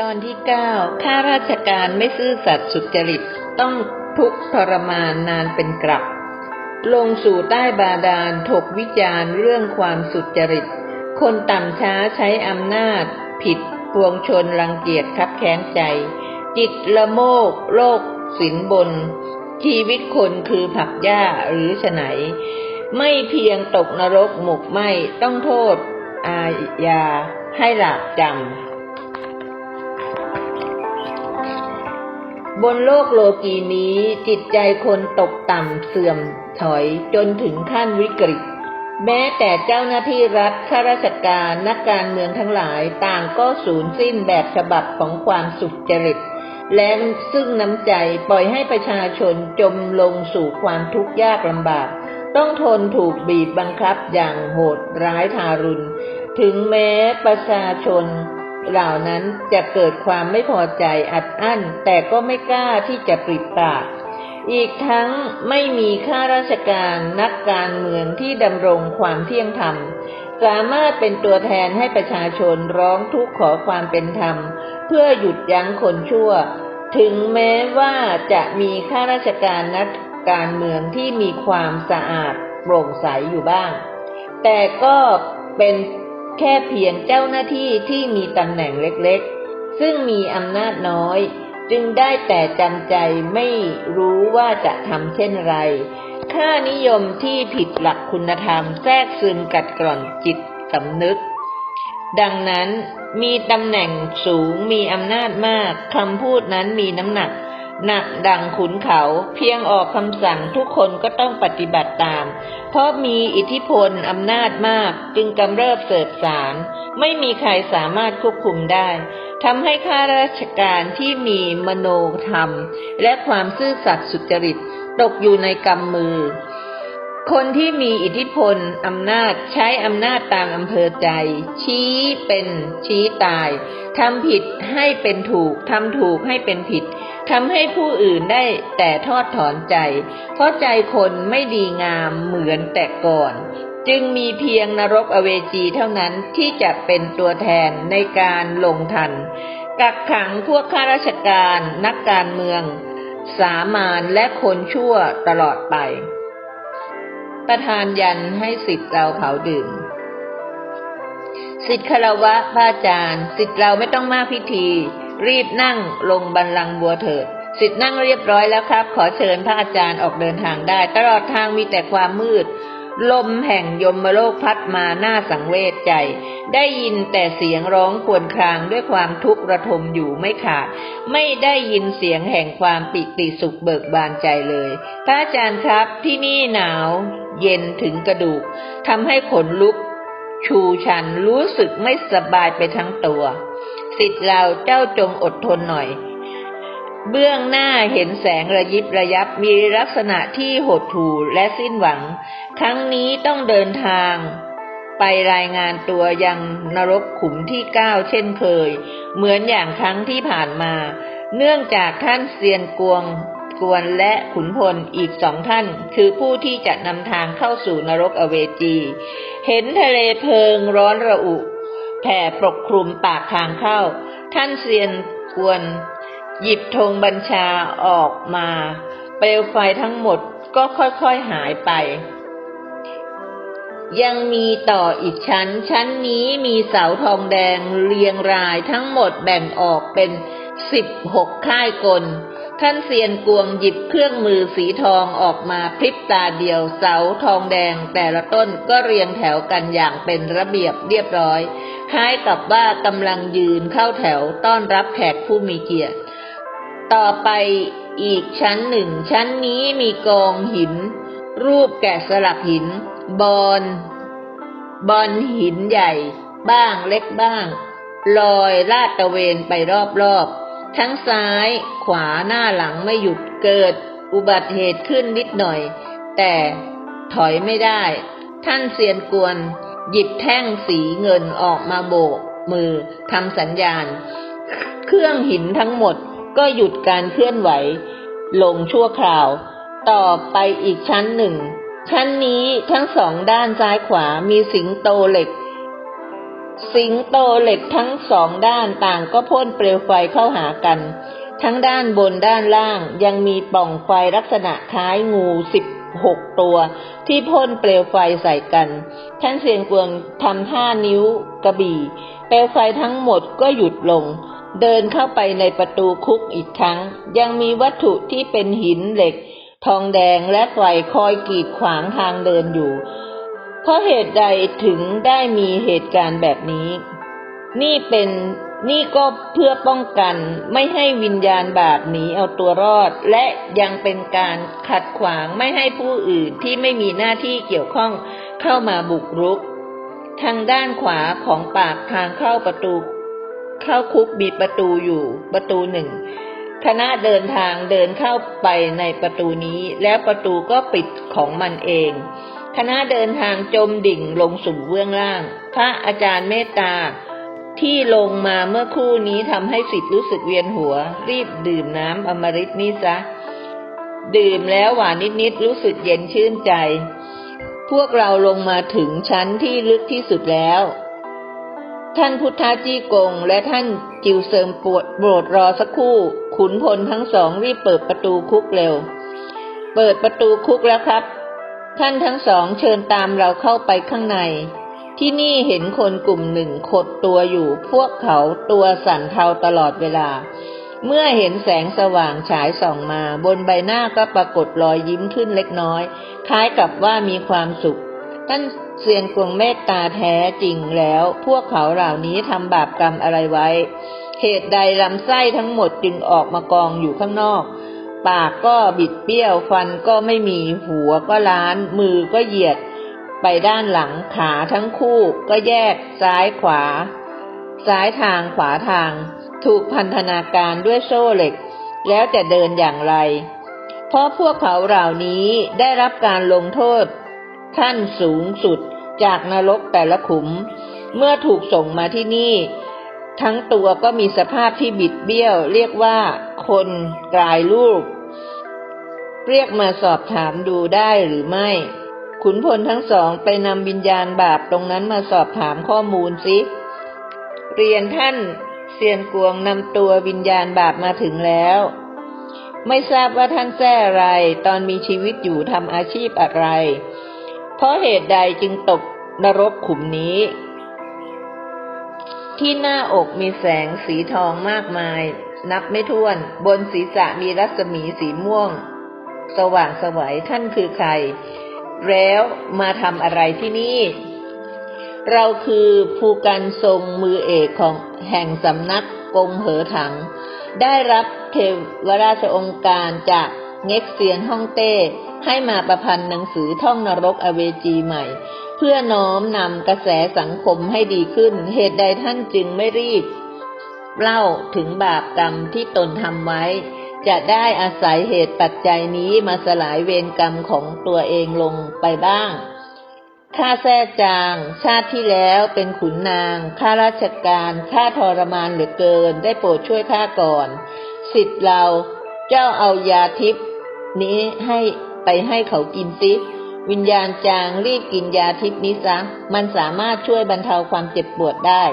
ตอนที่เก้าข้าราชการไม่ซื่อสัตย์สุจริตต้องทุกข์ทรมานนานเป็นกลับ ลงสู่ใต้บาดาลถกวิจารณ์เรื่องความสุจริต คนต่ำช้าใช้อำนาจ ผิดปวงชนรังเกียจคับแค้นใจ จิตละโมก โลกสินบน ชีวิตคนคือผักหญ้าหรือฉไหน ไม่เพียงตกนรกหมกไหมต้องโทษ อาญาให้หลาบจำ บนโลกโลกีนี้จิตใจคนตกต่ำเสื่อมถอยจนถึงขั้นวิกฤต แม้แต่เจ้าหน้าที่รัฐข้าราชการนักการเมืองทั้งหลายต่างก็สูญสิ้นแบบฉบับของความสุจริต และซึ่งน้ำใจปล่อยให้ประชาชนจมลงสู่ความทุกข์ยากลำบาก ต้องทนถูกบีบบังคับอย่างโหดร้ายทารุณ ถึงแม้ประชาชน เหล่านั้นจะเกิดความไม่พอใจอัดอั้น แต่ก็ไม่กล้าที่จะปริปาก อีกทั้งไม่มีข้าราชการนักการเมืองที่ดำรงความเที่ยงธรรม สามารถเป็นตัวแทนให้ประชาชนร้องทุกข์ขอความเป็นธรรม เพื่อหยุดยั้งคนชั่ว ถึงแม้ว่าจะมีข้าราชการนักการเมืองที่มีความสะอาดโปร่งใสอยู่บ้าง แต่ก็เป็น แค่เพียงเจ้าหน้าที่ที่มีตำแหน่งเล็กๆ ซึ่งมีอำนาจน้อย จึงได้แต่จำใจไม่รู้ว่าจะทำเช่นไร ค่านิยมที่ผิดหลักคุณธรรมแทรกซึมกัดกร่อนจิตสำนึก ดังนั้นมีตำแหน่งสูงมีอำนาจมากคำพูดนั้นมีน้ำหนัก หนักดังขุนเขา เพียงออกคำสั่งทุกคนก็ต้องปฏิบัติตาม เพราะมีอิทธิพลอำนาจมากจึงกำเริบเสบสารไม่มีใครสามารถควบคุมได้ทำให้ข้าราชการที่มีมโนธรรม และความซื่อสัตย์สุจริต ตกอยู่ในกำมือ คนที่มีอิทธิพลอำนาจใช้อำนาจตามอำเภอใจ ชี้เป็นชี้ตายทำผิดให้เป็นถูกทำถูกให้เป็นผิดทำให้ผู้อื่นได้แต่ทอดถอนใจ เพราะใจคนไม่ดีงามเหมือนแต่ก่อน จึงมีเพียงนรกอเวจีเท่านั้นที่จะเป็นตัวแทนในการลงทัน กักขังพวกข้าราชการ นักการเมือง สามานและคนชั่วตลอดไป ประธานยันให้สิทธิ์เราเผาดื่ม สิทธิ์คารวะพระอาจารย์ สิทธิ์เราไม่ต้องมากพิธี รีบนั่งลงบันลังบัวเถิด สิทธิ์นั่งเรียบร้อยแล้วครับ ขอเชิญพระอาจารย์ออกเดินทางได้ ตลอดทางมีแต่ความมืด ลมแห่งยมโลกพัดมาหน้าสังเวชใจ ได้ยินแต่เสียงร้องควญครางด้วยความทุกข์ระทมอยู่ไม่ขาด ไม่ได้ยินเสียงแห่งความปิติสุขเบิกบานใจเลย พระอาจารย์ครับที่นี่หนาว เย็นถึงกระดูกทำให้ขนลุก ชูชันรู้สึกไม่สบายไปทั้งตัว สิทธิ์เราเจ้าจงอดทนหน่อย เบื้องหน้าเห็นแสงระยิบระยับมีลักษณะที่หดหู่และสิ้นหวัง ครั้งนี้ต้องเดินทางไปรายงานตัวยังนรกขุมที่เก้าเช่นเคย เหมือนอย่างครั้งที่ผ่านมา เนื่องจากท่านเซียนกวง กวนและขุนพลอีกสองท่าน คือผู้ที่จะนำทางเข้าสู่นรกอเวจี เห็นทะเลเพลิงร้อนระอุแผ่ปกคลุมปากทางเข้า ท่านเซียนกวน หยิบธงบัญชาออกมา เปลวไฟทั้งหมดก็ค่อยๆหายไป ยังมีต่ออีกชั้น ชั้นนี้มีเสาทองแดงเรียงรายทั้งหมดแบ่งออกเป็นสิบหกค่ายกล ท่านเซียนกวงหยิบเครื่องมือสีทองออกมาพริบตาเดียวเสาทองแดงแต่ละต้นก็เรียงแถวกันอย่างเป็นระเบียบเรียบร้อย คล้ายกับว่ากำลังยืนเข้าแถวต้อนรับแขกผู้มีเกียรติ ต่อไปอีกชั้นหนึ่ง ชั้นนี้มีกองหิน รูปแกะสลักหิน บอน บอนหินใหญ่ บ้างเล็กบ้าง ลอยลาดตะเวนไปรอบๆ ทั้งซ้ายขวาหน้าหลังไม่หยุดเกิด อุบัติเหตุขึ้นนิดหน่อย แต่ถอยไม่ได้ ท่านเซียนกวน หยิบแท่งสีเงินออกมาโบก มือทำสัญญาณ เครื่องหินทั้งหมดก็หยุดการเคลื่อนไหว ลงชั่วคราว ต่อไปอีกชั้นหนึ่ง ชั้นนี้ทั้งสองด้านซ้ายขวามีสิงโตเหล็ก สิงโตเหล็กทั้งสองด้านต่างก็พ่นเปลวไฟเข้าหากัน ทั้งด้านบนด้านล่างยังมีป่องไฟลักษณะคล้ายงูสิบหกตัวที่พ่นเปลวไฟใส่กัน ท่านเสียงกวงทำท่านิ้วกระบี่ เปลวไฟทั้งหมดก็หยุดลง เดินเข้าไปในประตูคุกอีกครั้ง ยังมีวัตถุที่เป็นหินเหล็ก ทองแดงและไฟคอยกีดขวางทางเดินอยู่ เพราะเหตุใดถึงได้มีเหตุการณ์แบบนี้ นี่เป็นนี่ก็เพื่อป้องกันไม่ให้วิญญาณบาปหนีเอาตัวรอด และยังเป็นการขัดขวางไม่ให้ผู้อื่นที่ไม่มีหน้าที่เกี่ยวข้องเข้ามาบุกรุก ทางด้านขวาของปากทางเข้าประตู เข้าคุกมีประตูอยู่ประตูหนึ่งคณะเดินทางเดินเข้าไปในประตูนี้ แล้วประตูก็ปิดของมันเอง คณะเดินทางจมดิ่งลงสู่เบื้องล่าง พระอาจารย์เมตตา ที่ลงมาเมื่อคู่นี้ทำให้สิทธิ์รู้สึกเวียนหัว รีบดื่มน้ำอมฤตนี้ซะ ดื่มแล้วหวานนิดๆรู้สึกเย็นชื่นใจ พวกเราลงมาถึงชั้นที่ลึกที่สุดแล้ว ท่านพุทธาจีกงและท่านจิวเซิมปวดโปรดรอสักครู่ ขุนพลทั้งสองรีบเปิดประตูคุกเร็ว เปิดประตูคุกแล้วครับ ท่านทั้งสองเชิญตามเราเข้าไปข้างใน ที่นี่เห็นคนกลุ่มหนึ่งขดตัวอยู่ พวกเขาตัวสั่นเทาตลอดเวลา เมื่อเห็นแสงสว่างฉายส่องมา บนใบหน้าก็ปรากฏรอยยิ้มขึ้นเล็กน้อย คล้ายกับว่ามีความสุข ท่านเซียนกวงเมตตาแท้จริงแล้ว พวกเขาเหล่านี้ทำบาปกรรมอะไรไว้ เหตุใดลำไส้ทั้งหมดจึงออกมากองอยู่ข้างนอก ปากก็บิดเบี้ยว ฟันก็ไม่มีหัวก็ล้าน มือก็เหยียด ไปด้านหลังขาทั้งคู่ก็แยกซ้ายขวา ซ้ายทางขวาทาง ถูกพันธนาการด้วยโซ่เหล็ก แล้วจะเดินอย่างไร เพราะพวกเขาเหล่านี้ได้รับการลงโทษขั้นสูงสุดจากนรกแต่ละขุม เมื่อถูกส่งมาที่นี่ ทั้งตัวก็มีสภาพที่บิดเบี้ยว เรียกว่า คนกลายรูป เรียกมาสอบถามดูได้หรือไม่ ขุนพลทั้งสองไปนำวิญญาณบาปตรงนั้นมาสอบถามข้อมูลสิเรียนท่านเซียนกวงนำตัววิญญาณบาปมาถึงแล้ว ไม่ทราบว่าท่านแท้อะไร ตอนมีชีวิตอยู่ทำอาชีพอะไร เพราะเหตุใดจึงตกนรกขุมนี้ ที่หน้าอกมีแสงสีทองมากมาย นับไม่ถ้วน บนศีรษะมีรัศมีสีม่วง สว่างสวัยท่านคือใคร แล้วมาทำอะไรที่นี่ เราคือภูกันทรงมือเอกของแห่งสำนักกงเหอถัง ได้รับเทวราชองค์การจากเง็กเซียนฮ่องเต้ ให้มาประพันธ์หนังสือท่องนรกอเวจีใหม่ เพื่อน้อมนำกระแสสังคมให้ดีขึ้น เหตุใดท่านจึงไม่รีบ เล่าถึงบาปกรรมที่ตนทำไว้ จะได้อาศัยเหตุปัจจัยนี้มาสลายเวรกรรมของตัวเองลงไปบ้างข้าแท้จาง ชาติที่แล้วเป็นขุนนางข้าราชการข้าทรมานเหลือเกิน ได้โปรดช่วยข้าก่อน สิทธิ์เราเจ้าเอายาทิพย์นี้ให้ไปให้เขากินซิวิญญาณจางรีบกินยาทิพย์นี้ซะมันสามารถช่วยบรรเทาความเจ็บปวดได้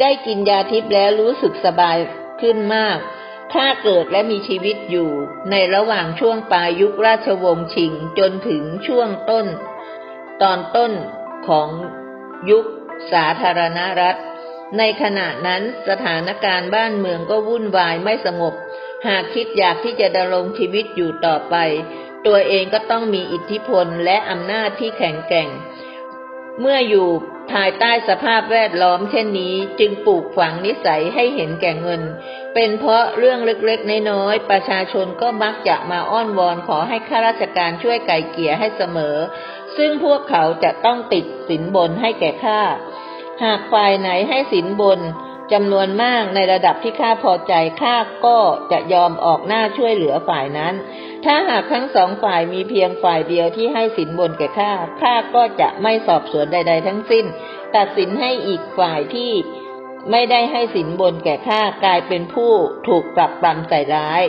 ได้กินยาทิพย์แล้วรู้สึกสบายขึ้นมาก ข้าเกิดและมีชีวิตอยู่ในระหว่างช่วงปลายยุคราชวงศ์ชิงจนถึงช่วงต้น ตอนต้นของยุคสาธารณรัฐ ในขณะนั้นสถานการณ์บ้านเมืองก็วุ่นวายไม่สงบ หากคิดอยากที่จะดำรงชีวิตอยู่ต่อไป ตัวเองก็ต้องมีอิทธิพลและอำนาจที่แข็งแกร่ง เมื่ออยู่ ภายใต้สภาพแวดล้อมเช่นนี้จึงปลูกฝังนิสัยให้เห็นแก่เงิน เป็นเพราะเรื่องเล็กๆ น้อยๆ ประชาชนก็มักจะมาอ้อนวอนขอให้ข้าราชการช่วยไก่เกี่ยให้เสมอ ซึ่งพวกเขาจะต้องติดสินบนให้แก่ข้า หากฝ่ายไหนให้สินบนจำนวนมากในระดับที่ข้าพอใจข้าก็จะยอมออกหน้าช่วยเหลือฝ่ายนั้น ถ้าหากทั้งสองฝ่ายมีเพียงฝ่ายเดียวที่ให้สินบนแก่ข้า ข้าก็จะไม่สอบสวนใด ๆ ทั้งสิ้น ตัดสินให้อีกฝ่ายที่ไม่ได้ให้สินบนแก่ข้ากลายเป็นผู้ถูกปรับปรำใส่ร้าย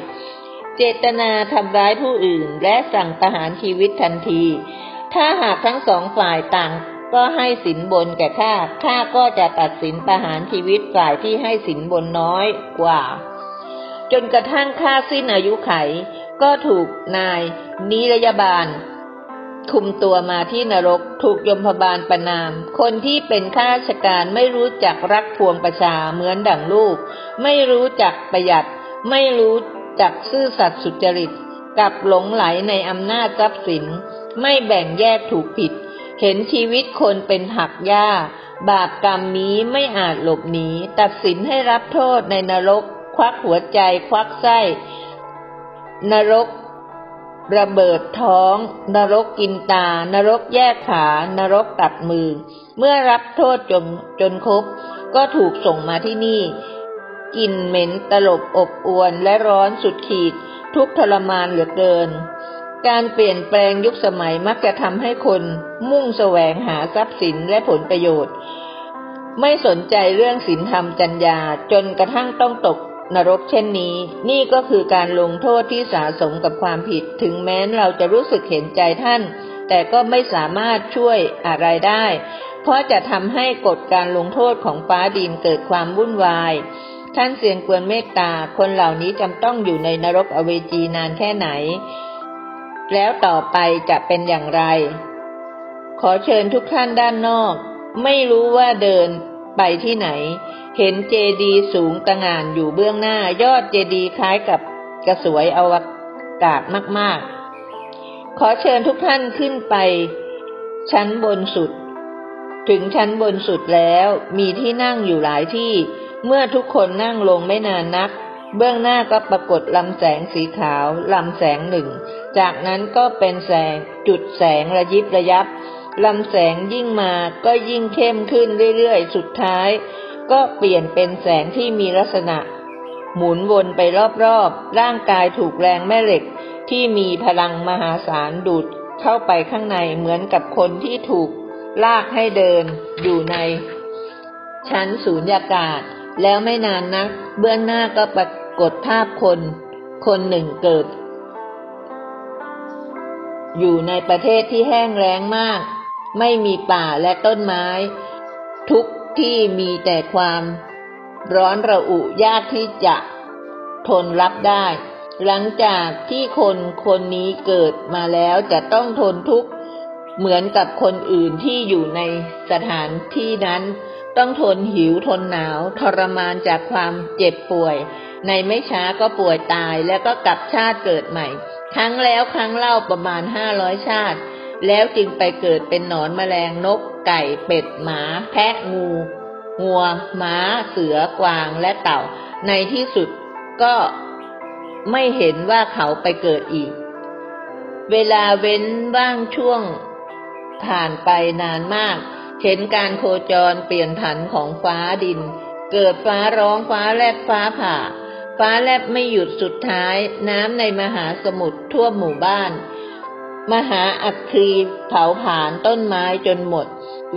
เจตนาทำร้ายผู้อื่นและสั่งประหารชีวิตทันที ถ้าหากทั้งสองฝ่ายต่างก็ให้สินบนแก่ข้า ข้าก็จะตัดสินประหารชีวิตฝ่ายที่ให้สินบนน้อยกว่า จนกระทั่งข้าสิ้นอายุไข ก็ถูกนายนิรยาบาล คุมตัวมาที่นรกถูกยมพบาลประนาม คนที่เป็นข้าราชการไม่รู้จักรักพวงประชาเหมือนดั่งลูก ไม่รู้จักประหยัด ไม่รู้จักซื่อสัตย์สุจริตกับหลงไหลในอำนาจทรัพย์สิน ไม่แบ่งแยกถูกผิด เห็นชีวิตคนเป็นหักหญ้า บาปกรรมนี้ไม่อาจหลบหนี ตัดสินให้รับโทษในนรก ควักหัวใจ ควักไส้ นรกระเบิดท้อง นรกกินตา นรกแยกขา นรกตัดมือ เมื่อรับโทษจนจนครบ ก็ถูกส่งมาที่นี่กลิ่นเหม็นตลบอบอวนและร้อนสุดขีด ทุกทรมานเหลือเกิน การเปลี่ยนแปลงยุคสมัยมักจะทำให้คนมุ่งแสวงหาทรัพย์สินและผลประโยชน์ ไม่สนใจเรื่องศีลธรรมจัญญาจนกระทั่งต้องตก นรกเช่นนี้ นี่ก็คือการลงโทษที่สะสมกับความผิด ถึงแม้เราจะรู้สึกเห็นใจท่าน แต่ก็ไม่สามารถช่วยอะไรได้ เพราะจะทำให้กฎการลงโทษของฟ้าดินเกิดความวุ่นวาย ท่านเสียงกวนเมตตา คนเหล่านี้จำต้องอยู่ในนรกอเวจีนานแค่ไหน แล้วต่อไปจะเป็นอย่างไร ขอเชิญทุกท่านด้านนอก ไม่รู้ว่าเดิน ไปที่ไหน เห็นเจดีสูงตะงานอยู่เบื้องหน้ายอดเจดีคล้ายกับกระสวยอวกาศมาก ๆ ขอเชิญทุกท่านขึ้นไป ชั้นบนสุด ถึงชั้นบนสุดแล้วมีที่นั่งอยู่หลายที่ เมื่อทุกคนนั่งลงไม่นานนัก เบื้องหน้าก็ปรากฏลำแสงสีขาวลำแสงหนึ่ง จากนั้นก็เป็นแสงจุดแสงระยิบระยับ ลำแสงยิ่งมาก็ยิ่งเข้มขึ้นเรื่อยๆ สุดท้าย ก็เปลี่ยนเป็นแสงที่มีลักษณะ หมุนวนไปรอบๆ ร่างกายถูกแรงแม่เหล็กที่มีพลังมหาศาลดูดเข้าไปข้างในเหมือนกับคนที่ถูกลากให้เดินอยู่ใน ชั้นสูญญากาศ แล้วไม่นานนัก เบื้องหน้าก็ปรากฏภาพคน คนหนึ่งเกิด อยู่ในประเทศที่แห้งแล้งมาก ไม่มีป่าและต้นไม้ ทุกที่มีแต่ความร้อนระอุยากที่จะทนรับได้ หลังจากที่คนคนนี้เกิดมาแล้วจะต้องทนทุกข์เหมือนกับคนอื่นที่อยู่ในสถานที่นั้น ต้องทนหิวทนหนาว ทรมานจากความเจ็บป่วย ในไม่ช้าก็ป่วยตายแล้วก็กลับชาติเกิดใหม่ ครั้งแล้วครั้งเล่าประมาณห้าร้อยชาติ แล้วจึงไปเกิดเป็นหนอนแมลงนก ไก่เป็ดหมา แพะงูงัวม้า เสือกวางและเต่า ในที่สุดก็ไม่เห็นว่าเขาไปเกิดอีก เวลาเว้นว่างช่วงผ่านไปนานมาก เห็นการโคจรเปลี่ยนผันของฟ้าดิน เกิดฟ้าร้องฟ้าแลบฟ้าผ่า ฟ้าแลบไม่หยุดสุดท้าย น้ำในมหาสมุทรทั่วหมู่บ้าน มหาอัคคีเผาผลาญต้นไม้จนหมด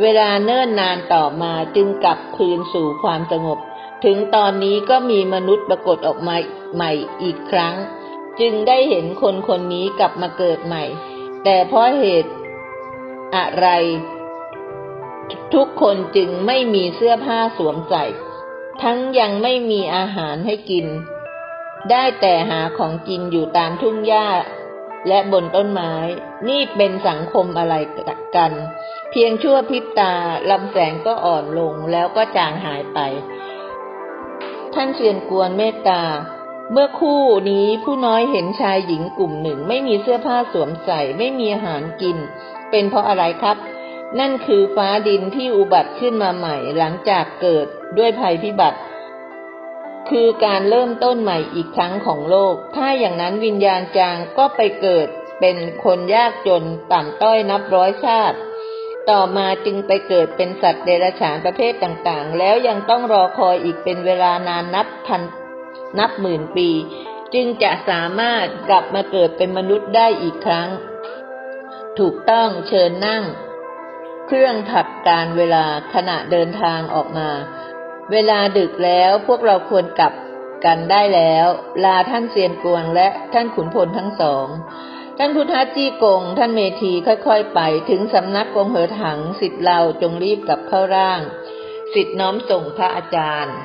เวลาเนิ่นนานต่อมาจึงกลับคืนสู่ความสงบ ถึงตอนนี้ก็มีมนุษย์ปรากฏออกมาใหม่อีกครั้ง จึงได้เห็นคนคนนี้กลับมาเกิดใหม่ แต่เพราะเหตุอะไร ทุกคนจึงไม่มีเสื้อผ้าสวมใส่ ทั้งยังไม่มีอาหารให้กิน ได้แต่หาของกินอยู่ตามทุ่งหญ้า และบนต้นไม้ นี่เป็นสังคมอะไรกัน เพียงชั่วพริบตาลำแสงก็อ่อนลงแล้วก็จางหายไป ท่านเชียนกวนเมตตา เมื่อคู่นี้ผู้น้อยเห็นชายหญิงกลุ่มหนึ่ง ไม่มีเสื้อผ้าสวมใส่ ไม่มีอาหารกิน เป็นเพราะอะไรครับ นั่นคือฟ้าดินที่อุบัติขึ้นมาใหม่หลังจากเกิดด้วยภัยพิบัติ คือการเริ่มต้นใหม่อีกครั้งของโลก ถ้าอย่างนั้นวิญญาณจางก็ไปเกิดเป็นคนยากจนต่ำต้อยนับร้อยชาติ ต่อมาจึงไปเกิดเป็นสัตว์เดรัจฉานประเภทต่างๆ แล้วยังต้องรอคอยอีกเป็นเวลานานนับพันนับหมื่นปี จึงจะสามารถกลับมาเกิดเป็นมนุษย์ได้อีกครั้ง ถูกต้องเชิญนั่ง เครื่องผักการเวลาขณะเดินทางออกมา เวลาดึกแล้วพวกเราควรกลับกันได้แล้ว ลาท่านเซียนกวงและท่านขุนพลทั้งสอง ท่านพุทธจี้กง ท่านเมธีค่อยๆ ไปถึงสำนักกงเหอถังสิทธิ์เราจงรีบกลับเข้าร่าง สิทธิ์น้อมส่งพระอาจารย์